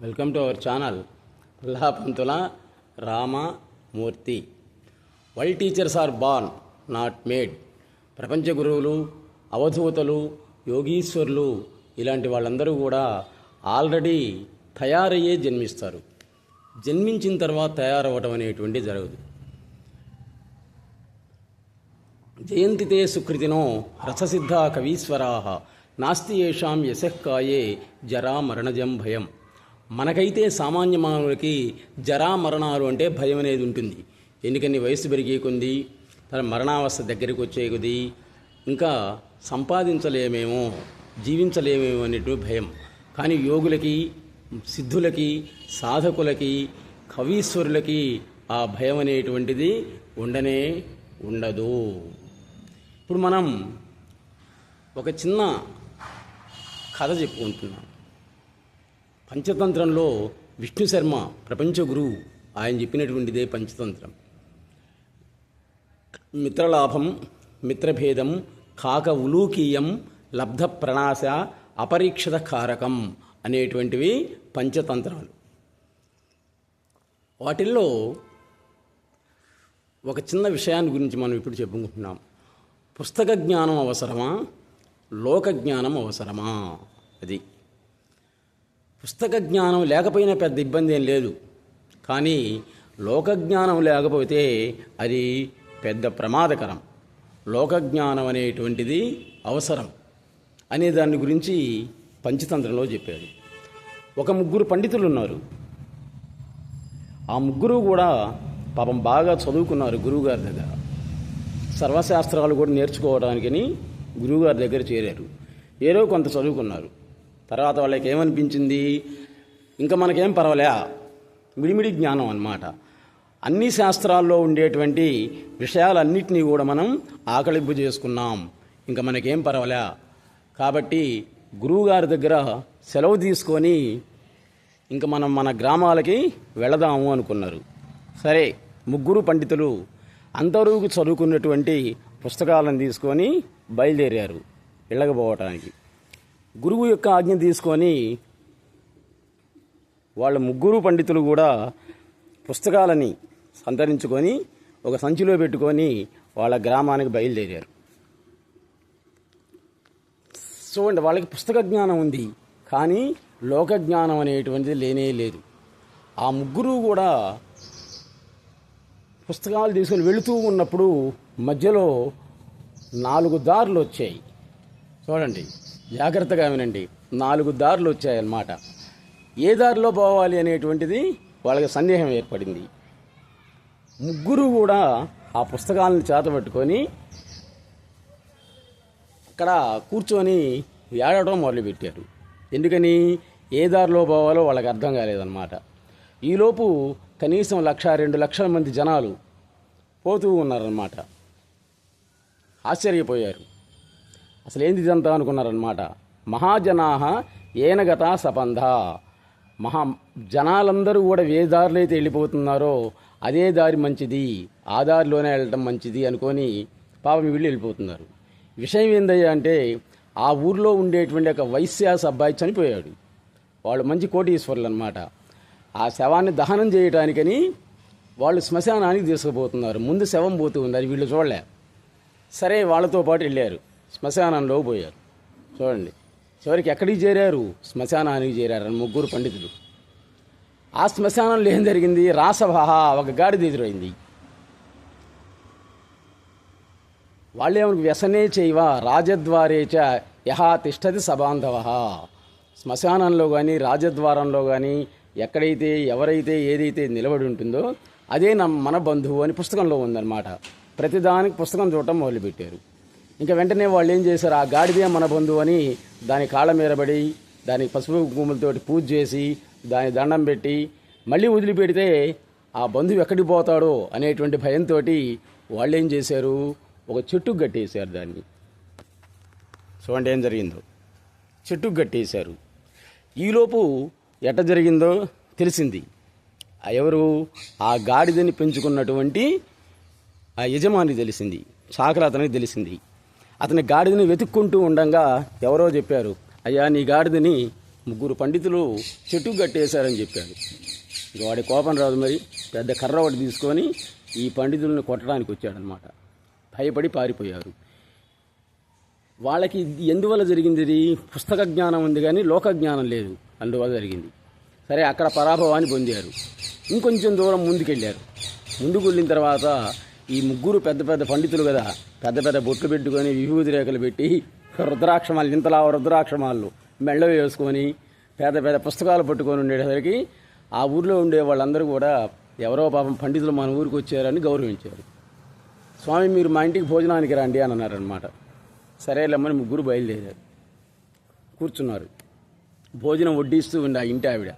Welcome to our channel. Pullapantula Ramamurthy. World teachers are born not made ప్రపంచ గురువులు అవధూతలు యోగీశ్వరులు ఇలాంటి వాళ్ళందరూ కూడా ఆల్రెడీ తయారయ్యే జన్మిస్తారు. జన్మించిన తర్వాత తయారవటం అనేటువంటి జరగదు. జయంతితే సుకృతినో రససిద్ధ కవీశ్వరా నాస్తి ఏషాం యశక్కాయే జరా మరణజం భయం. మనకైతే సామాన్య మానవులకి జరా మరణాలు అంటే భయం అనేది ఉంటుంది. ఎందుకని వయసు పెరిగే కొంది తన మరణావస్థ దగ్గరికి వచ్చే కొద్దీ ఇంకా సంపాదించలేమేమో జీవించలేమేమో అనేటువంటి భయం. కానీ యోగులకి సిద్ధులకి సాధకులకి కవీశ్వరులకి ఆ భయం అనేటువంటిది ఉండనే ఉండదు. ఇప్పుడు మనం ఒక చిన్న కథ చెప్పుకుంటున్నాం. పంచతంత్రంలో విష్ణు శర్మ ప్రపంచ గురువు ఆయన చెప్పినటువంటిదే పంచతంత్రం. మిత్రలాభం మిత్రభేదం కాక ఉలూకీయం లబ్ధ ప్రణాశ అపరీక్షిత కారకం అనేటువంటివి పంచతంత్రాలు. వాటిల్లో ఒక చిన్న విషయాన్ని గురించి మనం ఇప్పుడు చెప్పుకుంటున్నాం. పుస్తక జ్ఞానం అవసరమా? లోక జ్ఞానం అవసరమా? అది. పుస్తక జ్ఞానం లేకపోయినా పెద్ద ఇబ్బంది ఏం లేదు. కానీ లోక జ్ఞానం లేకపోతే అది పెద్ద ప్రమాదకరం. లోక జ్ఞానం అనేటువంటిది అవసరం అనే దాని గురించి పంచతంత్రంలో చెప్పాడు ఒక ముగ్గురు పండితులు ఉన్నారు ఆ ముగ్గురు కూడా పాపం బాగా చదువుకున్నారు గురువుగారి దగ్గర. సర్వశాస్త్రాలు కూడా నేర్చుకోవడానికని గురువుగారి దగ్గర చేరారు. ఏదో కొంత చదువుకున్నారు. తర్వాత వాళ్ళకి ఏమనిపించింది? ఇంకా మనకేం పర్వాలే. మిడిమిడి జ్ఞానం అన్నమాట. అన్ని శాస్త్రాల్లో ఉండేటువంటి విషయాలన్నింటినీ కూడా మనం ఆకలింపు చేసుకున్నాం. ఇంకా మనకేం పర్వాలే. కాబట్టి గురువుగారి దగ్గర సెలవు తీసుకొని ఇంకా మనం మన గ్రామాలకి వెళదాము అనుకున్నారు. సరే ముగ్గురు పండితులు అందరూ చదువుకున్నటువంటి పుస్తకాలను తీసుకొని బయలుదేరారు వెళ్ళకపోవటానికి గురువు యొక్క ఆజ్ఞ తీసుకొని వాళ్ళ ముగ్గురు పండితులు కూడా పుస్తకాలని సంతరించుకొని ఒక సంచిలో పెట్టుకొని వాళ్ళ గ్రామానికి బయలుదేరారు. చూడండి వాళ్ళకి పుస్తక జ్ఞానం ఉంది కానీ లోక జ్ఞానం అనేటువంటిది లేనే లేదు. ఆ ముగ్గురు కూడా పుస్తకాలు తీసుకొని వెళుతూ ఉన్నప్పుడు మధ్యలో నాలుగు దారులు వచ్చాయి. చూడండి. జాగ్రత్తగా వినండి. నాలుగు దారులు వచ్చాయన్నమాట. ఏ దారిలో పోవాలి అనేటువంటిది వాళ్ళకి సందేహం ఏర్పడింది. ముగ్గురు కూడా ఆ పుస్తకాలను చేతబట్టుకొని అక్కడ కూర్చొని ఏడవడం మొదలుపెట్టారు. ఎందుకని? ఏ దారిలో పోవాలో వాళ్ళకి అర్థం కాలేదన్నమాట. ఈలోపు కనీసం లక్ష రెండు లక్షల మంది జనాలు పోతూ ఉన్నారన్నమాట. ఆశ్చర్యపోయారు. అసలు ఏంది ఇదంతా అనుకున్నారనమాట మహాజనాహ ఏనగత సపంధ మహా జనాలందరూ కూడా ఏ దారిలో అయితే వెళ్ళిపోతున్నారో అదే దారి మంచిది ఆ దారిలోనే వెళ్ళటం మంచిది అనుకొని పాపం వీళ్ళు వెళ్ళిపోతున్నారు. విషయం ఏందయ్యా అంటే ఆ ఊర్లో ఉండేటువంటి ఒక వైశ్యాస అబ్బాయి చనిపోయాడు. వాళ్ళు మంచి కోటీశ్వరులు అనమాట ఆ శవాన్ని దహనం చేయడానికని వాళ్ళు శ్మశానానికి తీసుకుపోతున్నారు. ముందు శవం పోతూ ఉంది అది వీళ్ళు చూడలే. సరే వాళ్ళతో పాటు వెళ్ళారు. శ్మశానంలో పోయారు. చూడండి. చివరికి ఎక్కడికి చేరారు? శ్మశానానికి చేరారు. ముగ్గురు పండితులు. ఆ శ్మశానంలో ఏం జరిగింది? రాసభ ఒక గాడిద ఎదురైంది. వాళ్ళేమో వ్యసనే చేయవా? రాజద్వారే చ యహా తిష్టది సబాంధవ. శ్మశానంలో కానీ రాజద్వారంలో కానీ ఎక్కడైతే ఎవరైతే ఏదైతే నిలబడి ఉంటుందో అదే నమ్ మన బంధువు అని పుస్తకంలో ఉందన్నమాట. ప్రతిదానికి పుస్తకం చూడటం మొదలుపెట్టారు. ఇంకా వెంటనే వాళ్ళు ఏం చేశారు? ఆ గాడిదే మన బంధువు అని దాని కాళ్ళ మీద పడి దానికి పసుపు భూములతోటి పూజ చేసి దాని దండం పెట్టి మళ్ళీ వదిలిపెడితే ఆ బంధువు ఎక్కడికి పోతాడో అనేటువంటి భయంతో వాళ్ళు ఏం చేశారు? ఒక చెట్టుకు కట్టేశారు దాన్ని. చూడండి ఏం జరిగిందో. చెట్టుకు కట్టేశారు. ఈలోపు ఎట్ట జరిగిందో తెలిసింది. ఆ ఎవరు? ఆ గాడిదని పెంచుకున్నటువంటి ఆ యజమాని తెలిసింది. చాకలి అతనికి తెలిసింది. అతని గాడిదని వెతుక్కుంటూ ఉండంగా ఎవరో చెప్పారు అయ్యా నీ గాడిదని ముగ్గురు పండితులు చెట్టు కట్టేశారని చెప్పాడు ఇక వాడి కోపం రాదు మరి పెద్ద కర్ర ఒకటి తీసుకొని ఈ పండితులను కొట్టడానికి వచ్చాడనమాట. భయపడి పారిపోయారు. వాళ్ళకి ఇది ఎందువల్ల జరిగింది పుస్తక జ్ఞానం ఉంది కానీ లోక జ్ఞానం లేదు అందువల్ల జరిగింది. సరే అక్కడ పరాభవాన్ని పొందారు. ఇంకొంచెం దూరం ముందుకెళ్ళారు. ముందుకు వెళ్ళిన తర్వాత ఈ ముగ్గురు పెద్ద పెద్ద పండితులు కదా పెద్ద పెద్ద బొట్లు పెట్టుకొని విభూతి రేఖలు పెట్టి రుద్రాక్షమాలు ఇంతలా రుద్రాక్షమాలు మెళ్ళ వేసుకొని పెద్ద పెద్ద పుస్తకాలు పట్టుకొని ఉండేసరికి ఆ ఊర్లో ఉండే వాళ్ళందరూ కూడా ఎవరో పాపం పండితులు మన ఊరికి వచ్చారని గౌరవించారు. స్వామి మీరు మా ఇంటికి భోజనానికి రండి అని అన్నారనమాట సరేలేమ్మని ముగ్గురు బయలుదేరారు. కూర్చున్నారు. భోజనం వడ్డిస్తూ ఉంది ఆ ఇంటి ఆవిడ.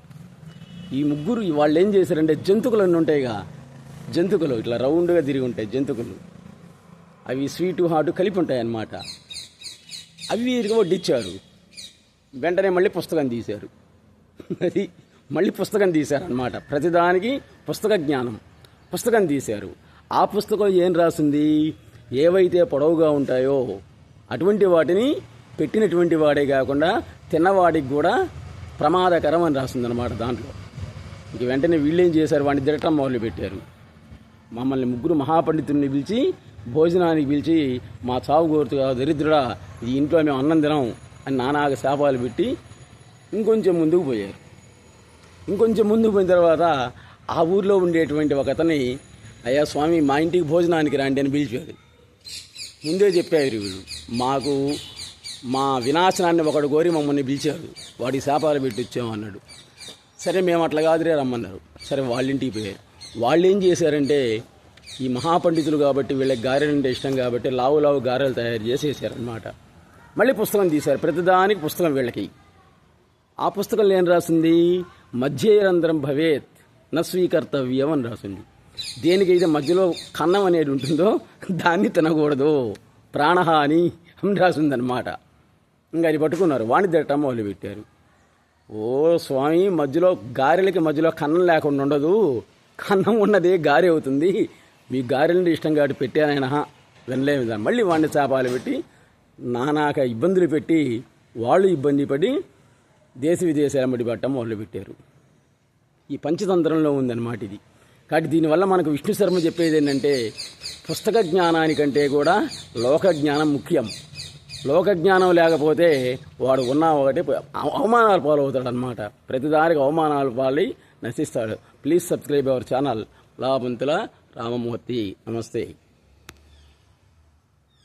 ఈ ముగ్గురు వాళ్ళు ఏం చేశారంటే జంతుకులన్నీ ఉంటాయిగా జంతుకులు ఇట్లా రౌండ్గా తిరిగి ఉంటాయి జంతుకులు. అవి స్వీటు హాటు కలిపి ఉంటాయి అన్నమాట అవి వడ్డిచ్చారు వెంటనే మళ్ళీ పుస్తకం తీశారు. అది మళ్ళీ పుస్తకం తీశారనమాట ప్రతిదానికి పుస్తక జ్ఞానం. పుస్తకం తీశారు. ఆ పుస్తకం ఏం రాసింది? ఏవైతే పొడవుగా ఉంటాయో అటువంటి వాటిని పెట్టినటువంటి వాడే కాకుండా తిన్నవాడికి కూడా ప్రమాదకరం అని రాసిందనమాట దాంట్లో. ఇంక వెంటనే వీళ్ళేం చేశారు? వాడిని తిరగటం మొదలు పెట్టారు మమ్మల్ని ముగ్గురు మహాపండితుల్ని పిలిచి భోజనానికి పిలిచి మా చావు కోరుతుగా దరిద్రుడా ఈ ఇంట్లో మేము అన్నం తినం అని నానాగ శాపాలు పెట్టి ఇంకొంచెం ముందుకు పోయారు. ఇంకొంచెం ముందుకు పోయిన తర్వాత ఆ ఊర్లో ఉండేటువంటి ఒక అతని అయ్యా స్వామి మా ఇంటికి భోజనానికి రండి అని పిలిచాడు ముందే చెప్పారు వీళ్ళు. మాకు మా వినాశనాన్ని ఒకడు కోరి మమ్మల్ని పిలిచాడు. వాడికి శాపాలు పెట్టి వచ్చామన్నాడు సరే మేము అట్లా కాదురే రమ్మన్నారు. సరే వాళ్ళ ఇంటికి పోయారు. వాళ్ళు ఏం చేశారంటే ఈ మహాపండితులు కాబట్టి వీళ్ళకి గారెలు అంటే ఇష్టం కాబట్టి లావు లావు గారెలు తయారు చేసేసారనమాట మళ్ళీ పుస్తకం తీశారు. ప్రతిదానికి పుస్తకం వీళ్ళకి. ఆ పుస్తకంలో ఏం రాసింది? మధ్యరంధ్రం భవేత్ న స్వీకర్తవ్యం అని రాసింది. దేనికైతే మధ్యలో కన్నం అనేది ఉంటుందో దాన్ని తినకూడదు. ప్రాణహాని అని రాసిందనమాట ఇంకా అది పట్టుకున్నారు. వాణి తిట్టడం మొదలు పెట్టారు ఓ స్వామి మధ్యలో గారెలకి మధ్యలో కన్నం లేకుండా ఉండదు. కన్నం ఉన్నదే గారి అవుతుంది. మీ గారెలను ఇష్టం కాబట్టి పెట్టానైనా వినలేము దాన్ని మళ్ళీ వాడిని చేపాలు పెట్టి నానాక ఇబ్బందులు పెట్టి వాళ్ళు ఇబ్బంది పడి దేశ విదేశాల మడి పట్టడం మొదలుపెట్టారు ఈ పంచతంత్రంలో ఉందన్నమాట ఇది. కాబట్టి దీనివల్ల మనకు విష్ణు శర్మ చెప్పేది ఏంటంటే పుస్తక జ్ఞానానికంటే కూడా లోక జ్ఞానం ముఖ్యం. లోక జ్ఞానం లేకపోతే వాడు ఉన్న ఒకటి అవమానాలు పాలవుతాడు అనమాట ప్రతిదానికి అవమానాలు పాలి నశిస్తాడు. ప్లీజ్ సబ్స్క్రైబ్ అవర్ ఛానల్ లాభంతుల రామమూర్తి నమస్తే